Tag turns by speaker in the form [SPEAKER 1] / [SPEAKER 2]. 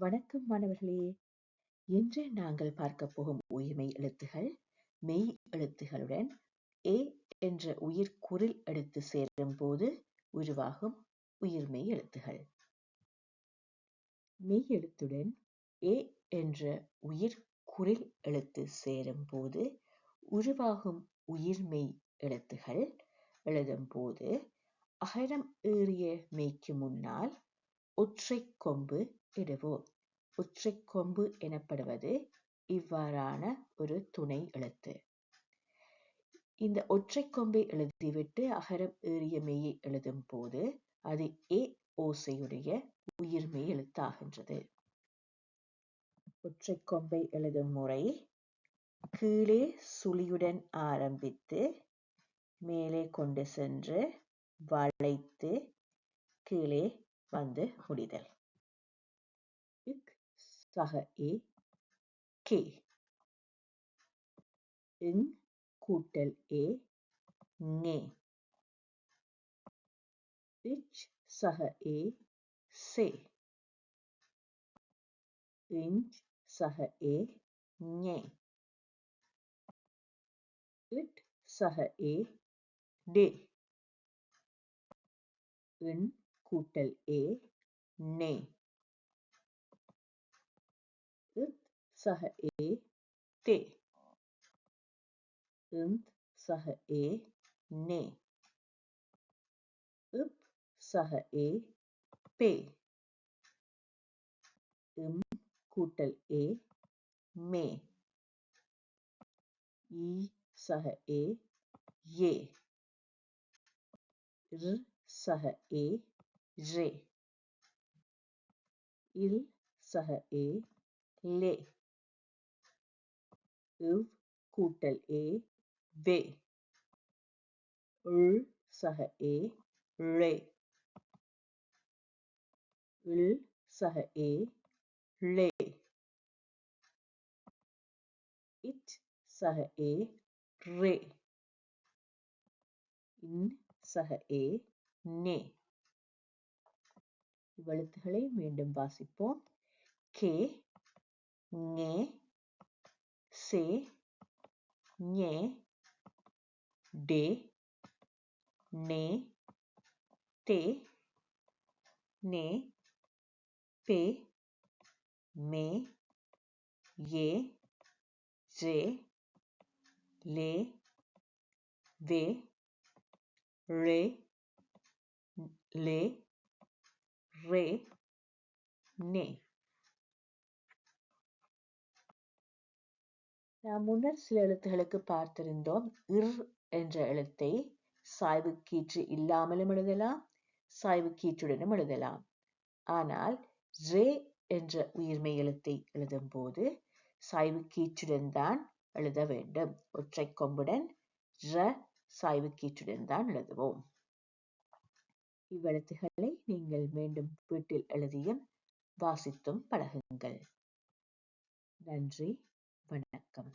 [SPEAKER 1] வணக்கம் மாணவர்களே. இன்று நாங்கள் பார்க்க போகும் உயிர்மை எழுத்துகள் மெய் எழுத்துகளுடன் ஏ என்ற உயிர் குரில் எழுத்து சேரும் போது உருவாகும் உயிர்மெய் எழுத்துகள். மெய் எழுத்துடன் ஏ என்ற உயிர் குரில் எழுத்து சேரும் போது உருவாகும் உயிர்மெய் எழுத்துகள் எழுதும் போது அகரம் ஏறிய மெய்க்கு முன்னால் ஒற்றை கொம்பு இடுவோம். ஒற்றை கொம்பு எனப்படுவது இவ்வாறான ஒரு துணை எழுத்து. இந்த ஒற்றை கொம்பை எழுதிவிட்டு அகரம் ஏறிய மெய்யை எழுதும் போது அது ஏ ஓசையுடைய உயிர்மெய் எழுத்தாகின்றது. ஒற்றை கொம்பை எழுதும் முறை கீழே சுழியுடன் ஆரம்பித்து மேலே கொண்டு சென்று வளைத்து கீழே வந்து முடிதல். இக் சக ஏ கே. இங் கூட்டல் ஏ ஞே இச் சக ஏ சே. இஞ்ச் சக ஏ ஞே இட் சக ஏ டே. இன் கூட்டல் ஏ நே. இத் சக ஏ தே. இந்த் சக ஏ நே. இப் சக ஏ பே. இம் கூட்டல் ஏ மே. ஈ சக ஏ ஏ. ர் சக ஏ ரே இல் சக ஏ லே இவ் கூட்டல் ஏ வே உள் சக ஏ ழே இல் சக ஏ ளே இட் சக ஏ ரே இன் சக ஏ நே இவ்வெழுத்துகளை மீண்டும் வாசிப்போம். கே ஞே சே ஞே டே நே தே நே பே மே ஏ ஜே லே வே ரே லே ரே நே. நாம் முன்னர் சில எழுத்துகளுக்கு பார்த்திருந்தோம். இர் என்ற எழுத்தை சாய்வு கீற்று இல்லாமலும் எழுதலாம் சாய்வு கீற்றுடனும் எழுதலாம். ஆனால் ரே என்ற உயிர்மை எழுத்தை எழுதும் போது சாய்வு கீற்றுடன் தான் எழுத வேண்டும். ஒற்றை கொம்புடன் ர சாய்வு கீற்றுடன் தான் எழுதுவோம். இவ்வெழுத்துகளை நீங்கள் மீண்டும் வீட்டில் எழுதியும் வாசித்தும் பழகுங்கள். நன்றி வணக்கம்.